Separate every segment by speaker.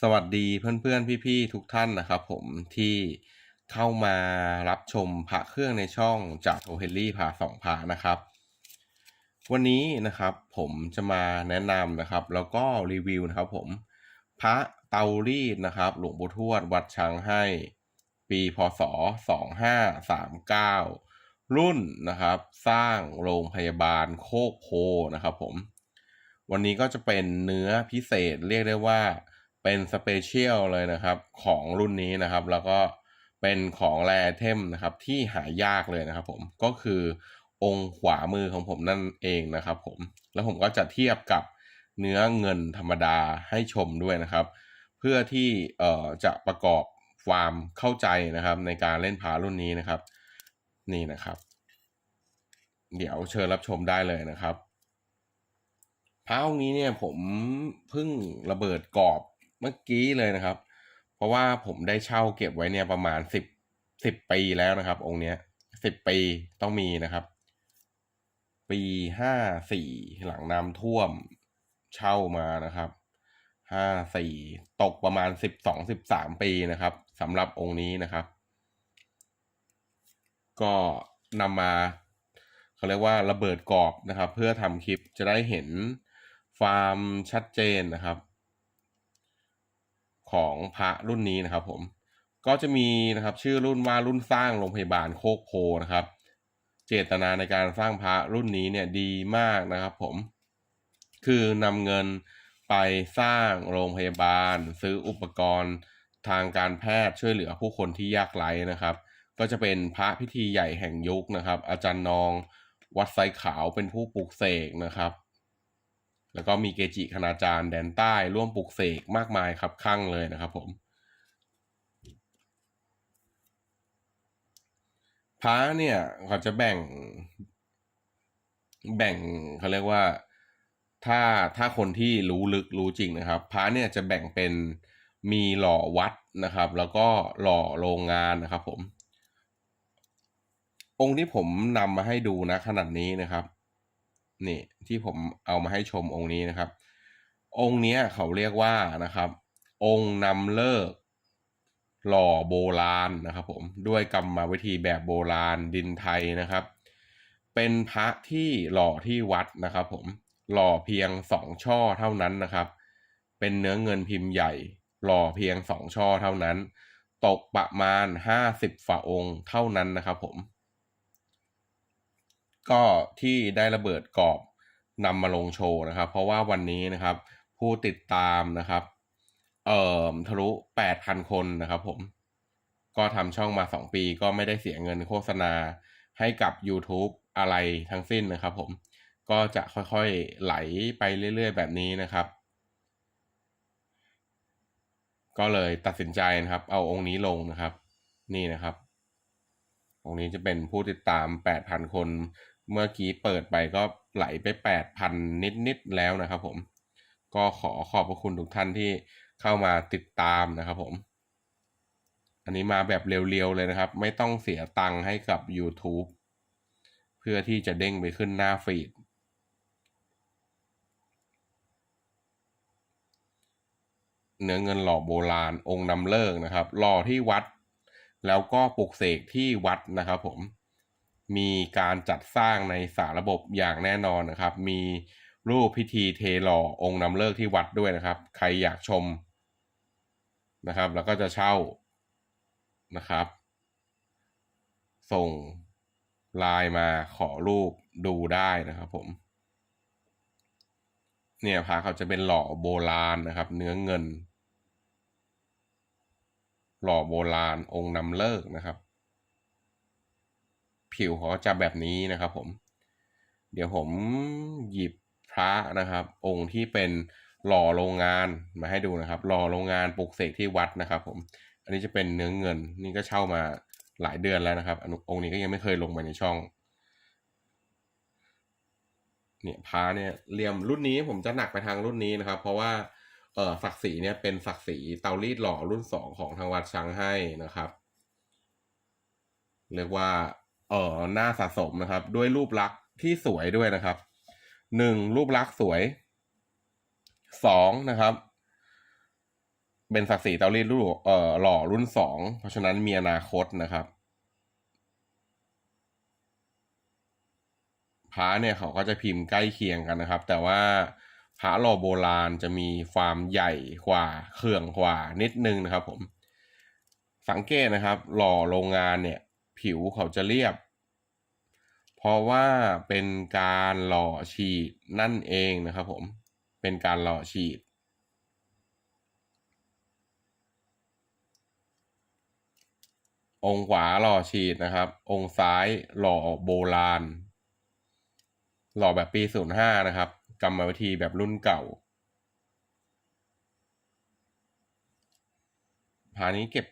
Speaker 1: สวัสดีเพื่อนๆ พี่ๆ ทุกท่านนะครับผมที่เข้ามารับชมพระเครื่องในช่องจากโอเฮลลี่พาสองพระนะครับ วันนี้นะครับผมจะมาแนะนำนะครับ แล้วก็รีวิวนะครับผมพระเตารีดนะครับ หลวงปู่ทวดวัดช้างให้ ปีพศ 2539 รุ่นนะครับ สร้างโรงพยาบาลโคกโพนะครับผม วันนี้ก็จะเป็นเนื้อพิเศษเรียกได้ว่า เป็นสเปเชียลเลยนะครับของรุ่นนี้นะครับ แล้วก็เป็นของแรเทมนะครับที่หายากเลยนะครับผมก็คือองค์ขวามือของผมนั่นเองนะครับผมแล้วผมก็จะเทียบกับเนื้อเงินธรรมดาให้ชมด้วยนะครับ เพื่อที่เอ่อจะประกอบความเข้าใจนะครับ ในการเล่นพารุ่นนี้นะครับ นี่นะครับ เดี๋ยวเชิญรับชมได้เลยนะครับพระองค์นี้เนี่ยผมเพิ่งระเบิดกรอบ เมื่อกี้เลยนะครับ เพราะว่าผมได้เช่าเก็บไว้เนี่ยประมาณสิบสิบปีแล้วนะครับ องค์เนี้ยสิบปีต้องมีนะครับ ปีห้าสี่หลังน้ำท่วมเช่ามานะครับห้าสี่ตกประมาณสิบสองสิบสามปีนะครับสำหรับองค์นี้นะครับ ก็นำมาเขาเรียกว่าระเบิดกรอบนะครับ เพื่อทำคลิปจะได้เห็นความชัดเจนนะครับ ของพระรุ่นนี้นะครับผมก็จะมีนะครับชื่อรุ่นว่ารุ่นสร้างโรงพยาบาลโคกโพนะครับ เจตนาในการสร้างพระรุ่นนี้เนี่ยดีมากนะครับผมคือนำเงินไปสร้างโรงพยาบาล ซื้ออุปกรณ์ทางการแพทย์ช่วยเหลือผู้คนที่ยากไร้นะครับ ก็จะเป็นพระพิธีใหญ่แห่งยุคนะครับ อาจารย์นอง วัดไซขาวเป็นผู้ปลุกเสกนะครับ แล้วก็มีเกจิคณาจารย์แดนใต้ร่วมปลุกเสกมากมายครับข้างเลยนะครับผมพระเนี่ยเขาจะแบ่ง แบ่งเขาเรียกว่าถ้าถ้าคนที่รู้ลึกรู้จริงนะครับพระเนี่ยจะแบ่งเป็นมีหล่อวัดนะครับ แล้วก็หล่อโรงงานนะครับผม องค์ที่ผมนำมาให้ดูนะขนาดนี้นะครับ นี่ที่ผมเอามาให้ชมองค์นี้นะครับ องค์นี้เขาเรียกว่านะครับ องค์นำเลิกหล่อโบราณนะครับผมด้วยกรรมวิธีแบบโบราณดินไทยนะครับ เป็นพระที่หล่อที่วัดนะครับ ผมหล่อเพียงสองช่อเท่านั้นนะครับ เป็นเนื้อเงินพิมพ์ใหญ่ หล่อเพียงสองช่อเท่านั้น ตกประมาณห้าสิบฝ่าองค์เท่านั้นนะครับผม ก็ที่ได้ระเบิดกรอบนำมาลงโชว์นะครับ เพราะว่าวันนี้นะครับ ผู้ติดตามนะครับ เอ่อทะลุแปดพันคนนะครับผม ก็ทำช่องมาสองปีก็ไม่ได้เสียเงินโฆษณาให้กับ YouTube อะไรทั้งสิ้นนะครับผม ก็จะค่อยๆไหลไปเรื่อยๆ แบบนี้นะครับ ก็เลยตัดสินใจนะครับ เอาองค์นี้ลงนะครับ นี่นะครับองค์นี้จะเป็นผู้ติดตาม 8,000 คน เมื่อกี้เปิดไปก็ไหลไป 8,000 นิด ๆ แล้วนะครับผม ก็ขอขอบพระคุณทุกท่านที่เข้ามาติดตามนะครับผม อันนี้มาแบบเร็ว ๆ เลยนะครับ ไม่ต้องเสียตังค์ให้กับ YouTube เพื่อที่จะเด้งไปขึ้นหน้าฟีดเนื้อเงินหล่อโบราณองค์นำเลิกนะครับหล่อที่วัด แล้วก็ปลุกเสกที่วัดนะครับผม มีการจัดสร้างในสาระบบอย่างแน่นอนนะครับ มีรูปพิธีเทหล่อองค์นำเลิกที่วัดด้วยนะครับ ใครอยากชมนะครับ แล้วก็จะเช่านะครับ ส่งไลน์มาขอรูปดูได้นะครับผม เนี่ยพระเขาจะเป็นหล่อโบราณนะครับ เนื้อเงิน หล่อโบราณองค์นำเลิกนะครับ ผิวเขาจะแบบนี้นะครับผม เดี๋ยวผมหยิบพระนะครับ องค์ที่เป็นหล่อโรงงานมาให้ดูนะครับ หล่อโรงงานปลุกเสกที่วัดนะครับ ผม อันนี้จะเป็นเนื้อเงินนี่ก็เช่ามาหลายเดือนแล้วนะครับองค์นี้ก็ยังไม่เคยลงมาในช่องเนี่ยพาเนี่ยเหลี่ยมรุ่นนี้ผมจะหนักไปทางรุ่นนี้นะครับ เพราะว่าเออศักดิ์ศรีเนี่ยเป็นศักดิ์ศรีเตารีดหล่อรุ่นสองของทางวัดช้างให้นะครับ เรียกว่า เออหน้าสะสมนะครับ ด้วยรูปลักษณ์ที่สวยด้วยนะครับหนึ่งรูปลักษณ์สวยสองนะครับ เป็นศักดิ์ศรีเตารีดรุ่นเอ่อหล่อรุ่นสองเพราะฉะนั้นมีอนาคตนะครับพระเนี่ยเขาก็จะพิมพ์ใกล้เคียงกันนะครับ แต่ว่าพระหล่อโบราณจะมีความใหญ่กว่าเครื่องกว่านิดนึงนะครับ ผม สังเกตนะครับ หล่อโรงงานเนี่ย ผิวเขาจะเรียบ เพราะว่าเป็นการหล่อฉีดนั่นเองนะครับผม เป็นการหล่อฉีด องขวาหล่อฉีดนะครับ องซ้ายหล่อโบราณ หล่อแบบปี 05 นะครับ กรรมวิธีแบบรุ่นเก่าพานี้เก็บ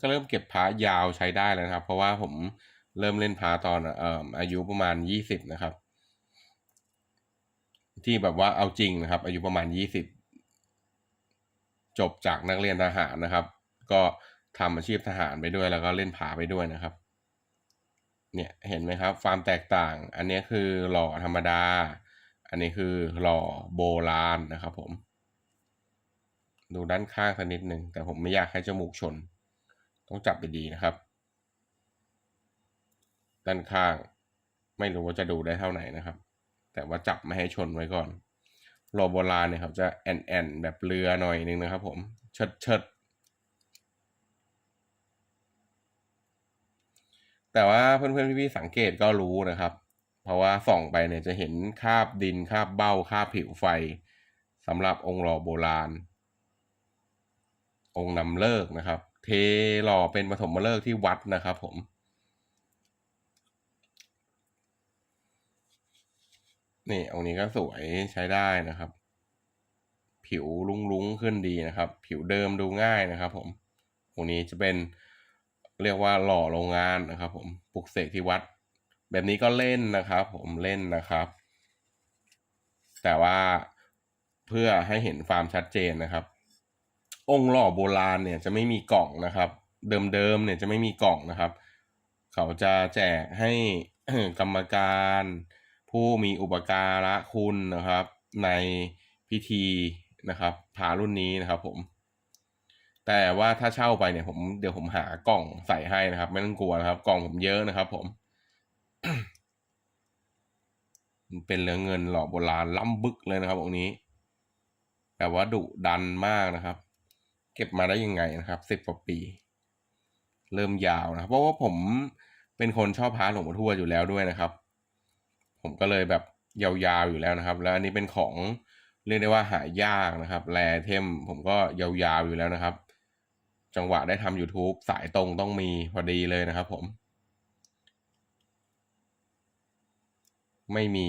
Speaker 1: ก็เริ่มเก็บพายาวใช้ได้แล้วนะครับ เพราะว่าผมเริ่มเล่นพาตอนเอ่ออายุประมาณ20นะครับ ที่แบบว่าเอาจริงนะครับ อายุประมาณ20จบจากนักเรียนทหารนะครับ ก็ทำอาชีพทหารไปด้วยแล้วก็เล่นผาไปด้วยนะครับ เนี่ยเห็นไหมครับความแตกต่าง อันนี้คือหล่อธรรมดา อันนี้คือหล่อโบราณนะครับผม ดูด้านข้างสักนิดหนึ่งแต่ผมไม่อยากให้จมูกชน ต้องจับไปดีนะครับ ด้านข้างไม่รู้ว่าจะดูได้เท่าไหร่นะครับ แต่ว่าจับไม่ให้ชนไว้ก่อนหล่อโบราณเนี่ยเขาจะแอนแอนแบบเรือหน่อยนึงนะครับผมเชิดเชิดแต่ว่าเพื่อนๆพี่ๆสังเกตก็รู้นะครับ เพราะว่าส่องไปเนี่ยจะเห็นคาบดินคาบเบ้าคาบผิวไฟสำหรับองค์หล่อโบราณ องค์นำเลิกนะครับ เทหล่อเป็นปฐมฤกษ์ที่วัดนะครับผมนี่องค์นี้ก็สวยใช้ได้นะครับ ผิวลุ้งๆขึ้นดีนะครับ ผิวเดิมดูง่ายนะครับ ผมองค์นี้จะเป็นเรียกว่าหล่อโรงงานนะครับ ผมปลุกเสกที่วัด แบบนี้ก็เล่นนะครับ ผมเล่นนะครับ แต่ว่าเพื่อให้เห็นความชัดเจนนะครับ องค์หล่อโบราณเนี่ยจะไม่มีกล่องนะครับ เดิมๆเนี่ยจะไม่มีกล่องนะครับ เขาจะแจกให้กรรมการ ผู้มีอุปการะคุณนะครับ ในพิธีนะครับพารุ่นนี้นะครับผม แต่ว่าถ้าเช่าไปเนี่ยผมเดี๋ยวผมหากล่องใส่ให้นะครับ ไม่ต้องกลัวนะครับ กล่องผมเยอะนะครับ ผมเป็นเหลืองเงินหล่อโบราณล้ำบึกเลยนะครับองนี้ แต่ว่าดุดันมากนะครับ เก็บมาได้ยังไงนะครับสิบกว่าปี เริ่มยาวนะเพราะว่าผมเป็นคนชอบพาหลวงปู่ทวดอยู่แล้วด้วยนะครับ ผมก็เลยแบบยาวๆอยู่แล้วนะครับ แล้วอันนี้เป็นของเรียกได้ว่าหายากนะครับแรเทมผมก็ยาวๆอยู่แล้วนะครับ จังหวะได้ทำ YouTube สายตรงต้องมีพอดีเลยนะครับ ผม ไม่มี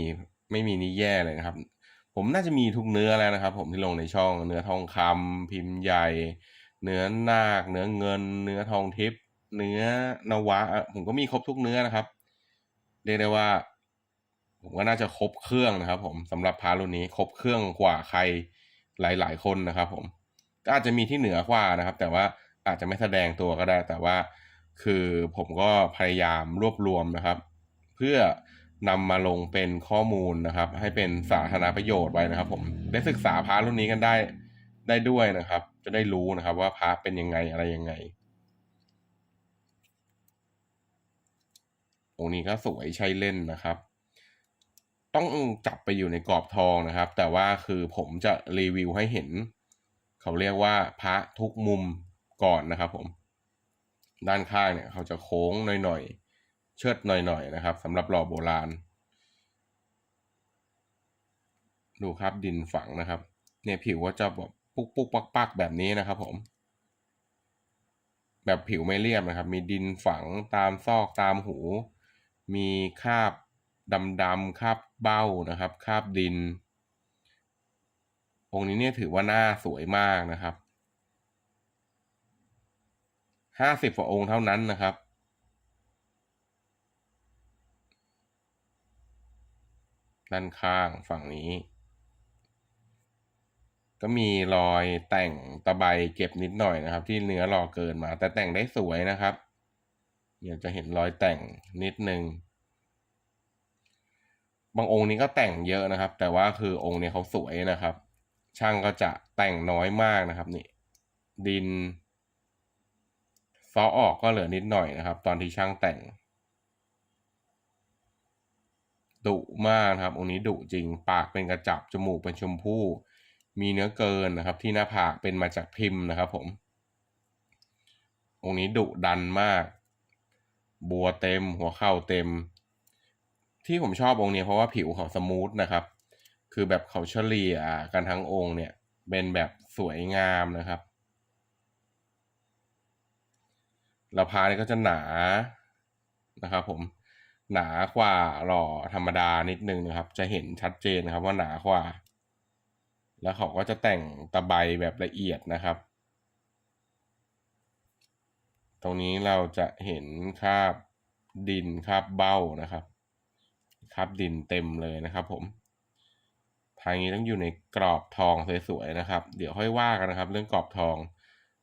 Speaker 1: ไม่มีนี่แย่เลยนะครับ ผมน่าจะมีทุกเนื้อแล้วนะครับ ผมที่ลงในช่องเนื้อทองคำพิมพ์ใหญ่ เนื้อนาค เนื้อเงิน เนื้อทองทิพย์เนื้อนวะ ผมก็มีครบทุกเนื้อนะครับ เรียกได้ว่า ผมก็น่าจะครบเครื่องนะครับ ผมสำหรับพารุ่นนี้ครบเครื่องกว่าใครหลาย ๆ คนนะครับ ผมก็อาจจะมีที่เหนือกว่านะครับ แต่ว่าอาจจะไม่แสดงตัวก็ได้ แต่ว่าคือผมก็พยายามรวบรวมนะครับ เพื่อ นำมาลงเป็นข้อมูลนะครับ ให้เป็นสาธารณประโยชน์ไว้นะครับ ผมได้ศึกษาพระรุ่นนี้กันได้ได้ด้วยนะครับ จะได้รู้นะครับว่าพระเป็นยังไงอะไรยังไงองค์นี้ก็สวยใช้เล่นนะครับ ต้องจับไปอยู่ในกรอบทองนะครับ แต่ว่าคือผมจะรีวิวให้เห็น เขาเรียกว่าพระทุกมุมก่อนนะครับ ผม ด้านข้างเนี่ย เขาจะโค้งหน่อยๆ ชิดหน่อยๆนะครับสำหรับหล่อโบราณ ดูครับดินฝังนะครับ เนี่ยผิวก็จะแบบปุกปุกปักปักแบบนี้นะครับผม แบบผิวไม่เรียบนะครับ มีดินฝังตามซอกตามหู มีคราบดำๆคราบเบ้านะครับคราบดิน องค์นี้เนี่ยถือว่าหน้าสวยมากนะครับห้าสิบกว่าองค์เท่านั้นนะครับ ด้านข้างฝั่งนี้ ก็มีรอยแต่งตะไบเก็บนิดหน่อยนะครับ ที่เนื้อรอเกินมา แต่แต่งได้สวยนะครับเดี๋ยวจะเห็นรอยแต่งนิดนึงบางองค์นี้ก็แต่งเยอะนะครับ แต่ว่าคือองค์นี้เขาสวยนะครับ ช่างก็จะแต่งน้อยมากนะครับนี่ ดินซอออกก็เหลือนิดหน่อยนะครับ ตอนที่ช่างแต่ง ดุมากนะครับองค์นี้ดุจริง ปากเป็นกระจับ จมูกเป็นชมพู่ มีเนื้อเกินนะครับ ที่หน้าผากเป็นมาจากพิมพ์นะครับ ผม องค์นี้ดุดันมาก บัวเต็ม หัวเข่าเต็ม ที่ผมชอบองค์นี้เพราะว่าผิวเขาสมูทนะครับ คือแบบเขาเฉลี่ยกันทั้งองค์เนี่ย เป็นแบบสวยงามนะครับแล้วพานี่ก็จะหนานะครับผม หนากว่าหล่อธรรมดานิดนึงนะครับ จะเห็นชัดเจนนะครับว่าหนากว่า แล้วเขาก็จะแต่งตะไบแบบละเอียดนะครับ ตรงนี้เราจะเห็นคราบดินคราบเบ้านะครับคราบดินเต็มเลยนะครับผมทางนี้ต้องอยู่ในกรอบทองสวยๆนะครับ เดี๋ยวค่อยว่ากันนะครับ เรื่องกรอบทอง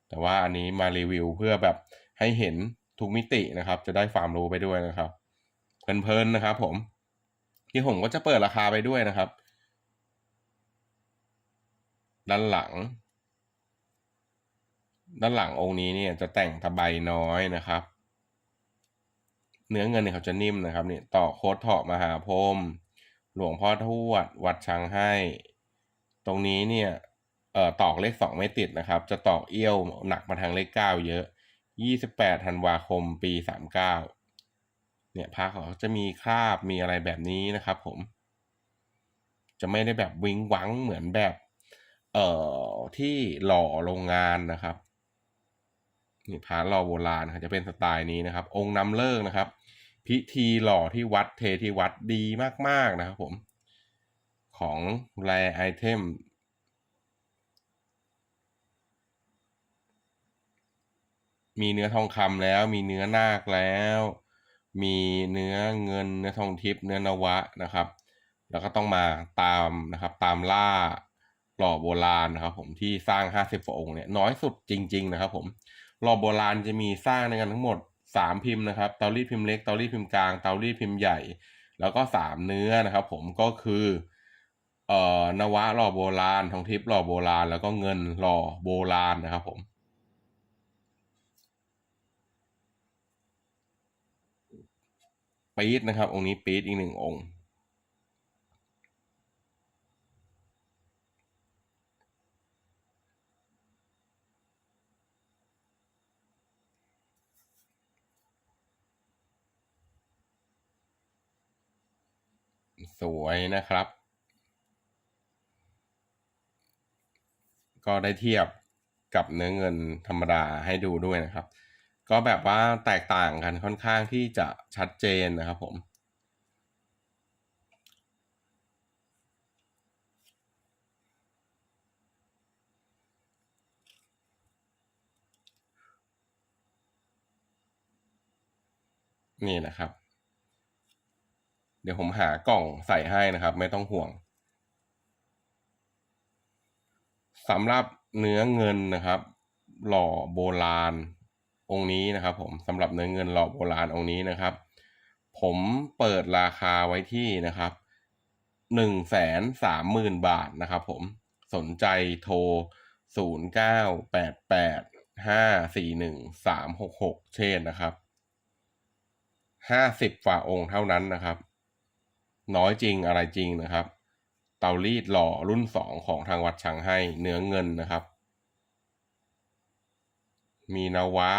Speaker 1: แต่ว่าอันนี้มารีวิวเพื่อแบบให้เห็นทุกมิตินะครับ จะได้ความรู้ไปด้วยนะครับ เพลินๆนะครับ ผมที่ผมก็จะเปิดราคาไปด้วยนะครับ ด้านหลัง ด้านหลังองค์นี้เนี่ยจะแต่งตะไบน้อยนะครับ เนื้อเงินเนี่ยเขาจะนิ่มนะครับเนี่ยต่อโคดเถาะมหาพรมหลวงพ่อทวด วัดช้างให้ ตรงนี้เนี่ยเอ่อตอกเลขสองไม่ติดนะครับ จะตอกเอี้ยวหนักมาทางเลขเก้าเยอะยี่สิบแปดธันวาคมปีสามเก้า เนี่ยพระเขาจะมีคราบมีอะไรแบบนี้นะครับ ผม จะไม่ได้แบบวิงวังเหมือนแบบ เอ่อที่หล่อโรงงานนะครับนี่พระหล่อโบราณครับจะเป็นสไตล์นี้นะครับ องค์นำเลิกนะครับ พิธีหล่อที่วัดเทที่วัดดีมากๆนะครับ ผม ของแรไอเทมมีเนื้อทองคำแล้วมีเนื้อนาคแล้ว มีเนื้อเงินเนื้อทองทิพย์เนื้อนวะนะครับ แล้วก็ต้องมาตามนะครับ ตามล่าหล่อโบราณนะครับ ผมที่สร้างห้าสิบองค์เนี่ยน้อยสุดจริง ๆ นะครับผมหล่อโบราณจะมีสร้างในกันทั้งหมดสามพิมพ์นะครับเตารีดพิมพ์เล็กเตารีดพิมพ์กลางเตารีดพิมพ์ใหญ่ แล้วก็สามเนื้อนะครับ ผมก็คือเอ่อนวะหล่อโบราณทองทิพย์หล่อโบราณ แล้วก็เงินหล่อโบราณนะครับ ผม ปี๊ดนะครับ องค์นี้ปี๊ดอีกหนึ่งองค์ สวยนะครับ ก็ได้เทียบกับเนื้อเงินธรรมดาให้ดูด้วยนะครับ ก็แบบว่าแตกต่างกันค่อนข้างที่จะชัดเจนนะครับผม นี่นะครับ เดี๋ยวผมหากล่องใส่ให้นะครับ ไม่ต้องห่วงสำหรับเนื้อเงินนะครับ หล่อโบราณ องค์นี้นะครับผมสำหรับเนื้อเงินหล่อโบราณองค์นี้นะครับ ผมเปิดราคาไว้ที่นะครับหนึ่งแสนสามหมื่นบาทนะครับผมสนใจโทรศูนย์เก้าแปดแปดห้าสี่หนึ่งสามหกหกเช่นนะครับห้าสิบฝ่าองค์เท่านั้นนะครับ น้อยจริงอะไรจริงนะครับ เตารีดหล่อรุ่นสองของทางวัดช้างให้เนื้อเงินนะครับ มีนวะ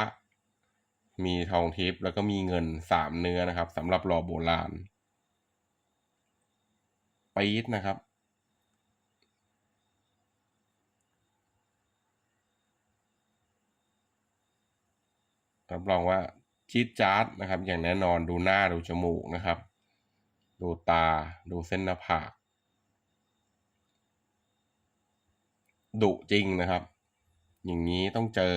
Speaker 1: มีทองทิพย์แล้วก็มีเงินสามเนื้อนะครับสำหรับหล่อโบราณปี๊ดนะครับ รับรองว่าจี๊ดจ๊าดนะครับ อย่างแน่นอนดูหน้าดูจมูกนะครับ ดูตาดูเส้นหน้าผากดุจริงนะครับ อย่างนี้ต้องเจอ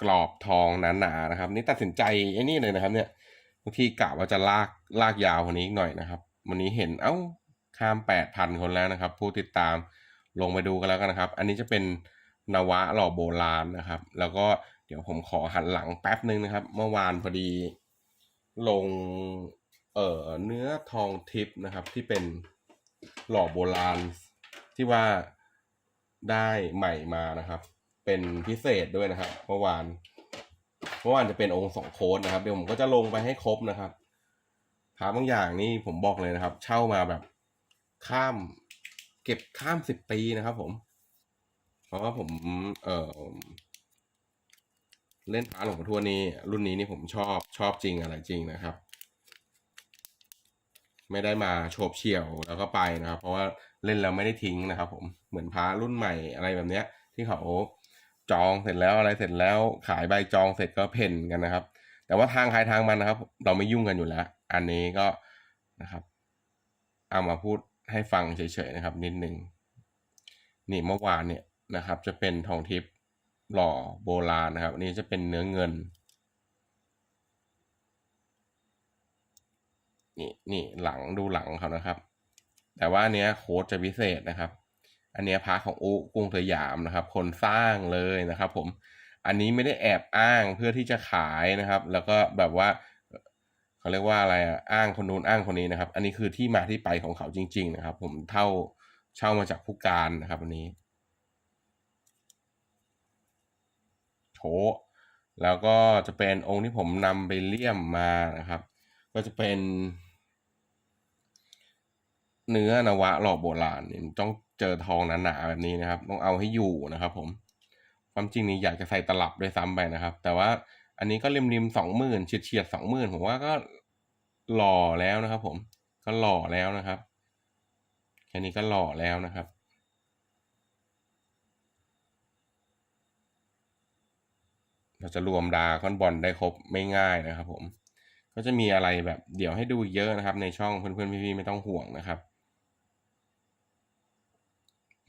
Speaker 1: กรอบทองหนาๆนะครับ นี่ตัดสินใจไอ้นี่เลยนะครับ เนี่ยบางทีกะว่าจะลากลากยาวคนนี้อีกหน่อยนะครับ วันนี้เห็นเอ้าข้ามแปดพันคนแล้วนะครับ ผู้ติดตามลงไปดูกันแล้วกันนะครับ อันนี้จะเป็นนวะหล่อโบราณนะครับ แล้วก็เดี๋ยวผมขอหันหลังแป๊บนึงนะครับ เมื่อวานพอดี ลงเอ่อเนื้อทองทิพย์นะครับ ที่เป็นหล่อโบราณที่ว่าได้ใหม่มานะครับ เป็นพิเศษด้วยนะครับเมื่อวานเมื่อวานจะเป็นองค์สองโค้ดนะครับเดี๋ยวผมก็จะลงไปให้ครบนะครับพระบางอย่างนี่ผมบอกเลยนะครับ เช่ามาแบบข้าม เก็บข้ามสิบปีนะครับ ผม เพราะว่าผม เออเล่นพระหลวงปู่ทวนี่รุ่นนี้นี่ผมชอบชอบจริงอะไรจริงนะครับ ไม่ได้มาโฉบเฉี่ยวแล้วก็ไปนะครับ เพราะว่าเล่นแล้วไม่ได้ทิ้งนะครับ ผมเหมือนพระรุ่นใหม่อะไรแบบเนี้ย ที่เขา จองเสร็จแล้วอะไรเสร็จแล้วขายใบจองเสร็จก็เพ่นกันนะครับ แต่ว่าทางใครทางมันนะครับ เราไม่ยุ่งกันอยู่แล้ว อันนี้ก็นะครับเอามาพูดให้ฟังเฉยๆนะครับ นิดนึงนี่เมื่อวานเนี่ยนะครับ จะเป็นทองทิพย์หล่อโบราณนะครับนนี้จะเป็นเนื้อเงินนี่นี่หลังดูหลังเขานะครับ แต่ว่าเนี้ยโค้ดจะพิเศษนะครับ อันนี้พระของอุกรุงสยามนะครับ คนสร้างเลยนะครับผมอันนี้ไม่ได้แอบอ้างเพื่อที่จะขายนะครับ แล้วก็แบบว่าเขาเรียกว่าอะไรอะอ้างคนนู้นอ้างคนนี้นะครับ อันนี้คือที่มาที่ไปของเขาจริง ๆ นะครับ ผมเท่าเช่ามาจากผู้การนะครับ อันนี้โถแล้วก็จะเป็นองค์ที่ผมนำไปเลี่ยมมานะครับ ก็จะเป็น เนื้อนวะหล่อโบราณนี่ยต้อง เจอทองหนาๆแบบนี้นะครับ ต้องเอาให้อยู่นะครับผม ความจริงนี่อยากจะใส่ตลับด้วยซ้ำไปนะครับ แต่ว่าอันนี้ก็ริมริมสองหมื่นเฉียดเฉียดสองหมื่นผมว่าก็หล่อแล้วนะครับผม ก็หล่อแล้วนะครับ แค่นี้ก็หล่อแล้วนะครับเราจะรวมดาคอนบอลได้ครบไม่ง่ายนะครับผม ก็จะมีอะไรแบบเดี๋ยวให้ดูเยอะนะครับ ในช่องเพื่อนๆพี่ๆไม่ต้องห่วงนะครับ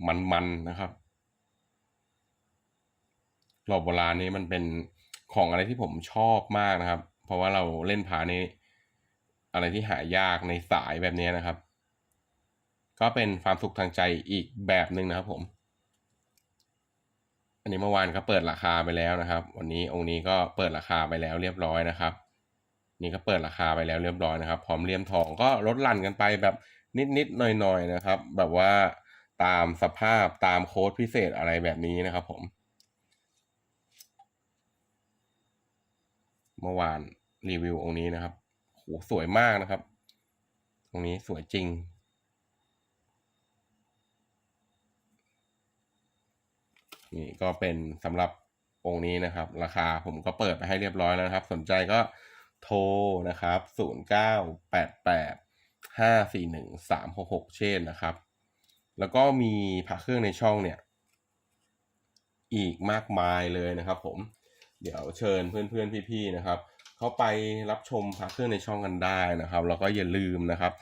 Speaker 1: มันๆนะครับหล่อโบราณนี้มันเป็นของอะไรที่ผมชอบมากนะครับ เพราะว่าเราเล่นผานี้อะไรที่หายากในสายแบบนี้นะครับ ก็เป็นความสุขทางใจอีกแบบหนึ่งนะครับผม อันนี้เมื่อวานก็เปิดราคาไปแล้วนะครับ วันนี้องค์นี้ก็เปิดราคาไปแล้วเรียบร้อยนะครับ นี่ก็เปิดราคาไปแล้วเรียบร้อยนะครับ พร้อมเลี่ยมทองก็ลดหลั่นกันไปแบบนิดๆหน่อยๆนะครับ แบบว่า ตามสภาพตามโค้ดพิเศษอะไรแบบนี้นะครับผม เมื่อวานรีวิวองค์นี้นะครับโหสวยมากนะครับ ตรงนี้สวยจริง นี่ก็เป็นสำหรับองค์นี้นะครับ ราคาผมก็เปิดไปให้เรียบร้อยแล้วนะครับ สนใจก็โทรนะครับ 0988 541 366 เช่นนะครับ แล้วก็มีพระเครื่องในช่องเนี่ย อีกมากมายเลยนะครับ ผม เดี๋ยวเชิญเพื่อนๆพี่ๆนะครับ เข้าไปรับชมพระเครื่องในช่องกันได้นะครับ แล้วก็อย่าลืมนะครับ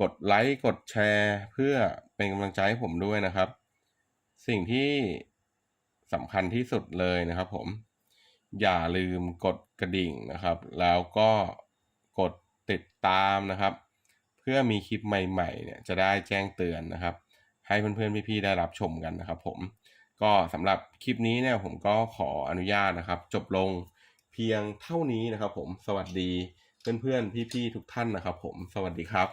Speaker 1: กดไลค์กดแชร์เพื่อเป็นกำลังใจให้ผมด้วยนะครับ สิ่งที่สำคัญที่สุดเลยนะครับ ผม อย่าลืมกดกระดิ่งนะครับ แล้วก็กดติดตามนะครับ เพื่อมีคลิปใหม่ๆเนี่ยจะได้แจ้งเตือนนะครับ ให้เพื่อนๆพี่ๆได้รับชมกันนะครับผมก็สำหรับคลิปนี้เนี่ยผมก็ขออนุญาตนะครับ จบลงเพียงเท่านี้นะครับผมสวัสดีเพื่อนๆพี่ๆทุกท่านนะครับผมสวัสดีครับ